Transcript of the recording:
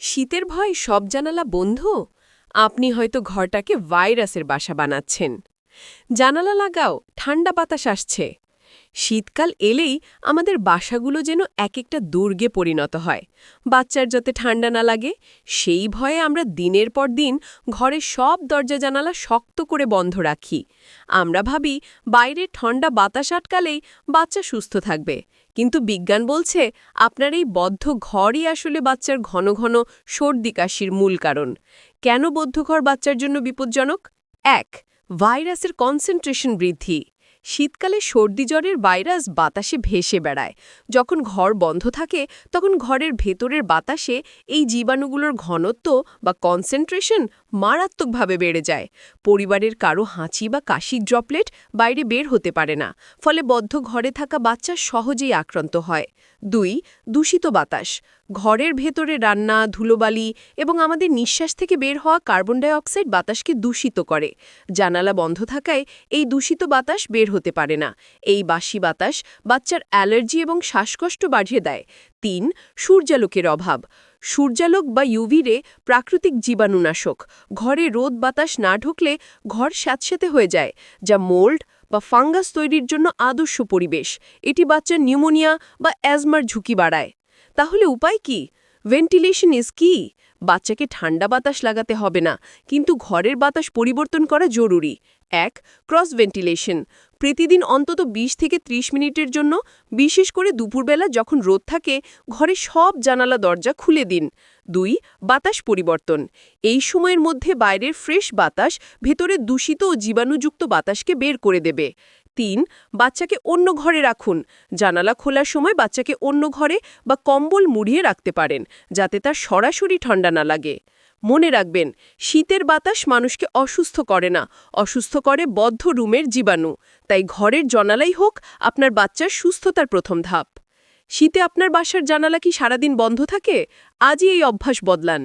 শীতের ভয় সব জানালা বন্ধ? আপনি হয়তো ঘরটাকে ভাইরাসের বাসা বানাচ্ছেন। জানালা লাগাও, ঠান্ডা বাতাস আসছে। শীতকাল এলেই আমাদের বাসাগুলো যেন এক একটা দুর্গে পরিণত হয়। বাচ্চার যাতে ঠান্ডা না লাগে, সেই ভয়ে আমরা দিনের পর দিন ঘরের সব দরজা জানালা শক্ত করে বন্ধ রাখি। আমরা ভাবি বাইরে ঠান্ডা বাতাস আটকালেই বাচ্চা সুস্থ থাকবে। কিন্তু বিজ্ঞান বলছে, আপনার এই বদ্ধ ঘরই আসলে বাচ্চার ঘন ঘন সর্দি কাশির মূল কারণ। কেন বদ্ধ ঘর বাচ্চার জন্য বিপজ্জনক? এক, ভাইরাসের কনসেন্ট্রেশন বৃদ্ধি। শীতকালে সর্দি জ্বরের ভাইরাস বাতাসে ভেসে বেড়ায়। যখন ঘর বন্ধ থাকে, তখন ঘরের ভেতরের বাতাসে এই জীবাণুগুলোর ঘনত্ব বা কনসেন্ট্রেশন মারাত্মকভাবে বেড়ে যায়। পরিবারের কারও হাঁচি বা কাশির ড্রপলেট বাইরে বের হতে পারে না, ফলে বদ্ধ ঘরে থাকা বাচ্চা সহজেই আক্রান্ত হয়। দুই, দূষিত বাতাস। ঘরের ভেতরে রান্না, ধুলোবালি এবং আমাদের নিঃশ্বাস থেকে বের হওয়া কার্বন ডাইঅক্সাইড বাতাসকে দূষিত করে। জানালা বন্ধ থাকায় এই দূষিত বাতাস বের হতে পারে না। এই বাসি বাতাস বাচ্চার অ্যালার্জি এবং শ্বাসকষ্ট বাড়িয়ে দেয়। তিন, সূর্যালোকের অভাব। সূর্যালোক বা ইউভিরে প্রাকৃতিক জীবাণুনাশক। ঘরে রোদ বাতাস না ঢুকলে ঘর স্যাঁতস্যাঁতে হয়ে যায়, যা মোল্ড বা ফাঙ্গাস তৈরির জন্য আদর্শ পরিবেশ। এটি বাচ্চার নিউমোনিয়া বা অ্যাজমার ঝুঁকি বাড়ায়। তাহলে উপায় কি? ভেন্টিলেশন ইজ কি বাচ্চাকে ঠান্ডা বাতাস লাগাতে হবে না, কিন্তু ঘরের বাতাস পরিবর্তন করা জরুরি। এক ক্রস ভেন্টিলেশন প্রতিদিন অন্তত ২০ থেকে ৩০ মিনিটের জন্য, বিশেষ করে দুপুরবেলা যখন রোদ থাকে, ঘরে সব জানালা দরজা খুলে দিন। দুই, বাতাস পরিবর্তন। এই সময়ের মধ্যে বাইরের ফ্রেশ বাতাস ভেতরে দূষিত ও জীবাণুযুক্ত বাতাসকে বের করে দেবে। তিন, বাচ্চাকে অন্য ঘরে রাখুন। জানালা খোলার সময় বাচ্চাকে অন্য ঘরে বা কম্বল মুড়িয়ে রাখতে পারেন, যাতে তার সরাসরি ঠান্ডা না লাগে। মনে রাখবেন, শীতের বাতাস মানুষকে অসুস্থ করে না, অসুস্থ করে বদ্ধ রুমের জীবাণু। তাই ঘরের জনালাই হোক, আপনার বাচ্চার সুস্থতার প্রথম ধাপ। শীতে আপনার বাসার জানালা কি সারাদিন বন্ধ থাকে? আজই এই অভ্যাস বদলান।